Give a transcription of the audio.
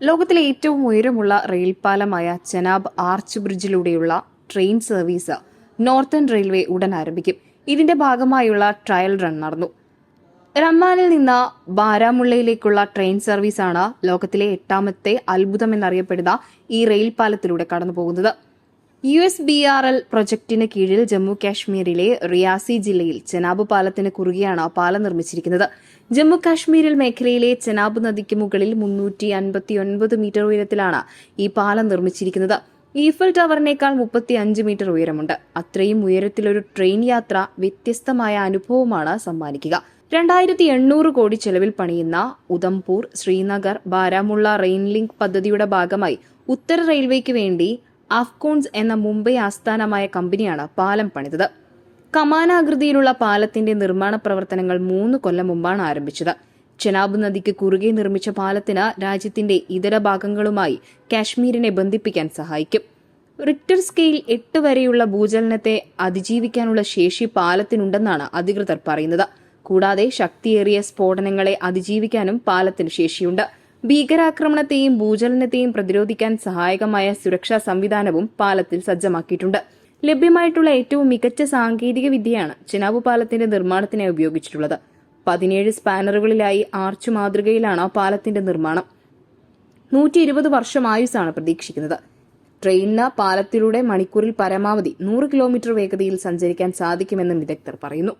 ലോകത്തിലെ ഏറ്റവും ഉയരമുള്ള റെയിൽ പാലമായ ചെനാബ് ആർച്ച് ബ്രിഡ്ജിലൂടെയുള്ള ട്രെയിൻ സർവീസ് നോർത്തേൺ റെയിൽവേ ഉടൻ ആരംഭിക്കും. ഇതിന്റെ ഭാഗമായുള്ള ട്രയൽ റൺ നടന്നു. റമ്മാനിൽ നിന്ന് ബാരാമുള്ളയിലേക്കുള്ള ട്രെയിൻ സർവീസാണ് ലോകത്തിലെ എട്ടാമത്തെ അത്ഭുതം എന്നറിയപ്പെടുന്ന ഈ റെയിൽ പാലത്തിലൂടെ കടന്നുപോകുന്നത്. U S B R L പ്രൊജക്ടിന് കീഴിൽ ജമ്മു കാശ്മീരിലെ റിയാസി ജില്ലയിൽ ചെനാബ് പാലത്തിന് കുറുകെയാണ് പാലം നിർമ്മിച്ചിരിക്കുന്നത്. ജമ്മു കാശ്മീരിൽ മേഖലയിലെ ചെനാബ് നദിക്ക് മുകളിൽ മുന്നൂറ്റി അൻപത്തി ഒൻപത് മീറ്റർ ഉയരത്തിലാണ് ഈ പാലം നിർമ്മിച്ചിരിക്കുന്നത്. ഈഫൽ ടവറിനേക്കാൾ മുപ്പത്തി അഞ്ച് മീറ്റർ ഉയരമുണ്ട്. അത്രയും ഉയരത്തിലൊരു ട്രെയിൻ യാത്ര വ്യത്യസ്തമായ അനുഭവമാണ് സമ്മാനിക്കുക. രണ്ടായിരത്തി എണ്ണൂറ് കോടി ചെലവിൽ പണിയുന്ന ഉദംപൂർ ശ്രീനഗർ ബാരാമുള്ള റെയിൻ ലിങ്ക് പദ്ധതിയുടെ ഭാഗമായി ഉത്തര റെയിൽവേക്ക് വേണ്ടി അഫ്കോൺസ് എന്ന മുംബൈ ആസ്ഥാനമായ കമ്പനിയാണ് പാലം പണിതത്. കമാനാകൃതിയിലുള്ള പാലത്തിന്റെ നിർമ്മാണ പ്രവർത്തനങ്ങൾ മൂന്ന് കൊല്ലം മുമ്പാണ് ആരംഭിച്ചത്. ചെനാബ് നദിക്ക് കുറുകെ നിർമ്മിച്ച പാലത്തിന് രാജ്യത്തിന്റെ ഇതര ഭാഗങ്ങളുമായി കാശ്മീരിനെ ബന്ധിപ്പിക്കാൻ സഹായിക്കും. റിക്ടർ സ്കെയിൽ എട്ട് വരെയുള്ള ഭൂചലനത്തെ അതിജീവിക്കാനുള്ള ശേഷി പാലത്തിനുണ്ടെന്നാണ് അധികൃതർ പറയുന്നത്. കൂടാതെ ശക്തിയേറിയ സ്ഫോടനങ്ങളെ അതിജീവിക്കാനും പാലത്തിന് ശേഷിയുണ്ട്. ഭീകരാക്രമണത്തെയും ഭൂചലനത്തെയും പ്രതിരോധിക്കാൻ സഹായകമായ സുരക്ഷാ സംവിധാനവും പാലത്തിൽ സജ്ജമാക്കിയിട്ടുണ്ട്. ലഭ്യമായിട്ടുള്ള ഏറ്റവും മികച്ച സാങ്കേതിക വിദ്യയാണ് ചിനാബ് പാലത്തിന്റെ നിർമ്മാണത്തിനായി ഉപയോഗിച്ചിട്ടുള്ളത്. പതിനേഴ് സ്പാനറുകളിലായി ആർച്ച് മാതൃകയിലാണ് പാലത്തിന്റെ നിർമ്മാണം. നൂറ്റി ഇരുപത് വർഷം ആയുസാണ് പ്രതീക്ഷിക്കുന്നത്. ട്രെയിനിന് പാലത്തിലൂടെ മണിക്കൂറിൽ പരമാവധി നൂറ് കിലോമീറ്റർ വേഗതയിൽ സഞ്ചരിക്കാൻ സാധിക്കുമെന്നും വിദഗ്ധർ പറയുന്നു.